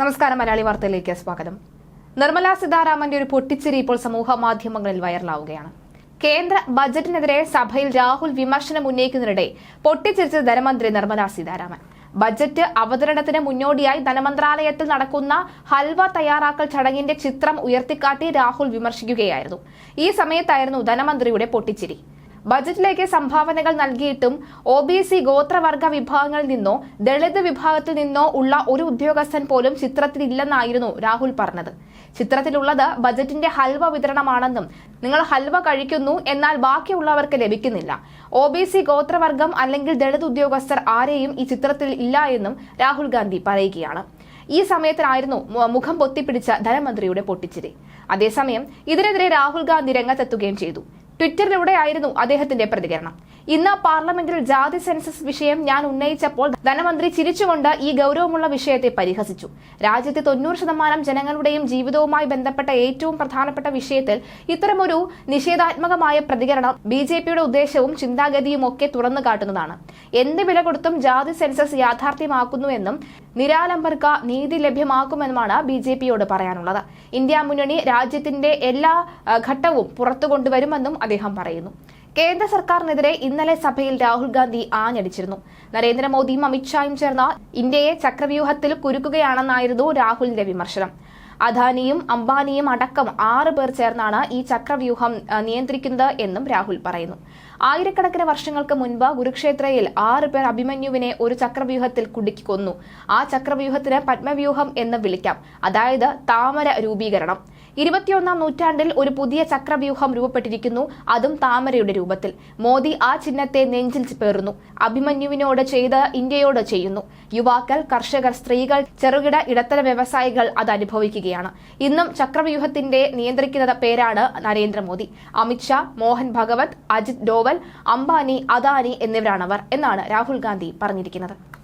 നമസ്കാരം മലയാളി വാർത്തയിലേക്ക് സ്വാഗതം. നിർമ്മല സീതാരാമന്റെ ഒരു പൊട്ടിച്ചിരി ഇപ്പോൾ സമൂഹ മാധ്യമങ്ങളിൽ വൈറലാവുകയാണ്. കേന്ദ്ര ബജറ്റിനെതിരെ സഭയിൽ രാഹുൽ വിമർശനം ഉന്നയിക്കുന്നതിനിടെ പൊട്ടിച്ചിരിച്ച ധനമന്ത്രി നിർമ്മല സീതാരാമൻ. ബജറ്റ് അവതരണത്തിന് മുന്നോടിയായി ധനമന്ത്രാലയത്തിൽ നടക്കുന്ന ഹൽവ തയ്യാറാക്കൽ ചടങ്ങിന്റെ ചിത്രം ഉയർത്തിക്കാട്ടി രാഹുൽ വിമർശിക്കുകയായിരുന്നു. ഈ സമയത്തായിരുന്നു ധനമന്ത്രിയുടെ പൊട്ടിച്ചിരി. ബജറ്റിലേക്ക് സംഭാവനകൾ നൽകിയിട്ടും ഒ ബി സി ഗോത്രവർഗ വിഭാഗങ്ങളിൽ നിന്നോ ദളിത് വിഭാഗത്തിൽ നിന്നോ ഉള്ള ഒരു ഉദ്യോഗസ്ഥൻ പോലും ചിത്രത്തിലില്ലെന്നായിരുന്നു രാഹുൽ പറഞ്ഞത്. ചിത്രത്തിലുള്ളത് ബജറ്റിന്റെ ഹൽവ വിതരണമാണെന്നും നിങ്ങൾ ഹൽവ കഴിക്കുന്നു എന്നാൽ ബാക്കിയുള്ളവർക്ക് ലഭിക്കുന്നില്ല. ഒ ബി സി ഗോത്രവർഗം അല്ലെങ്കിൽ ദളിത് ഉദ്യോഗസ്ഥർ ആരെയും ഈ ചിത്രത്തിൽ ഇല്ല എന്നും രാഹുൽ ഗാന്ധി പറയുകയാണ്. ഈ സമയത്തിനായിരുന്നു മുഖം പൊത്തിപ്പിടിച്ച ധനമന്ത്രിയുടെ പൊട്ടിച്ചിരി. അതേസമയം ഇതിനെതിരെ രാഹുൽ ഗാന്ധി രംഗത്തെത്തുകയും ചെയ്തു. ട്വിറ്ററിലൂടെയായിരുന്നു അദ്ദേഹത്തിന്റെ പ്രതികരണം. ഇന്ന് പാർലമെന്റിൽ ജാതി സെൻസസ് വിഷയം ഞാൻ ഉന്നയിച്ചപ്പോൾ ധനമന്ത്രി ചിരിച്ചുകൊണ്ട് ഈ ഗൗരവമുള്ള വിഷയത്തെ പരിഹസിച്ചു. രാജ്യത്തെ തൊണ്ണൂറ് ശതമാനം ജനങ്ങളുടെയും ജീവിതവുമായി ബന്ധപ്പെട്ട ഏറ്റവും പ്രധാനപ്പെട്ട വിഷയത്തിൽ ഇത്തരമൊരു നിഷേധാത്മകമായ പ്രതികരണം ബി ജെ പിയുടെ ഉദ്ദേശവും ചിന്താഗതിയും ഒക്കെ തുറന്നു കാട്ടുന്നതാണ്. എന്ത് വില കൊടുത്തും ജാതി സെൻസസ് യാഥാർത്ഥ്യമാക്കുന്നുവെന്നും നിരാലംബർക്ക് നീതി ലഭ്യമാക്കുമെന്നുമാണ് ബി ജെ പിയോട് പറയാനുള്ളത്. ഇന്ത്യ മുന്നണി രാജ്യത്തിന്റെ എല്ലാ ഘട്ടവും പുറത്തു കൊണ്ടുവരുമെന്നും അദ്ദേഹം പറയുന്നു. കേന്ദ്ര സർക്കാരിനെതിരെ ഇന്നലെ സഭയിൽ രാഹുൽ ഗാന്ധി ആഞ്ഞടിച്ചിരുന്നു. നരേന്ദ്രമോദിയും അമിത്ഷായും ചേർന്ന ഇന്ത്യയെ ചക്രവ്യൂഹത്തിൽ കുരുക്കുകയാണെന്നായിരുന്നു രാഹുലിന്റെ വിമർശനം. അദാനിയും അംബാനിയും അടക്കം ആറ് പേർ ചേർന്നാണ് ഈ ചക്രവ്യൂഹം നിയന്ത്രിക്കുന്നത് എന്നും രാഹുൽ പറയുന്നു. ആയിരക്കണക്കിന് വർഷങ്ങൾക്ക് മുൻപ് കുരുക്ഷേത്രയിൽ ആറ് പേർ അഭിമന്യുവിനെ ഒരു ചക്രവ്യൂഹത്തിൽ കുടുക്കി കൊന്നു ആ ചക്രവ്യൂഹത്തിന് പത്മവ്യൂഹം എന്ന് വിളിക്കാം. അതായത് താമര രൂപീകരണം. ഇരുപത്തിയൊന്നാം നൂറ്റാണ്ടിൽ ഒരു പുതിയ ചക്രവ്യൂഹം രൂപപ്പെട്ടിരിക്കുന്നു. അതും താമരയുടെ രൂപത്തിൽ. മോദി ആ ചിഹ്നത്തെ നെഞ്ചിൽ പേറുന്നു. അഭിമന്യുവിനോട് ചെയ്ത് ഇന്ത്യയോട് ചെയ്യുന്നു. യുവാക്കൾ കർഷകർ സ്ത്രീകൾ ചെറുകിട ഇടത്തര വ്യവസായികൾ അത് അനുഭവിക്കുകയാണ്. ഇന്നും ചക്രവ്യൂഹത്തിന്റെ നിയന്ത്രിക്കുന്ന പേരാണ് നരേന്ദ്രമോദി. അമിത്ഷാ മോഹൻ ഭഗവത് അജിത് ഡോവൽ അംബാനി അദാനി എന്നിവരാണവർ എന്നാണ് രാഹുൽ ഗാന്ധി പറഞ്ഞിരിക്കുന്നത്.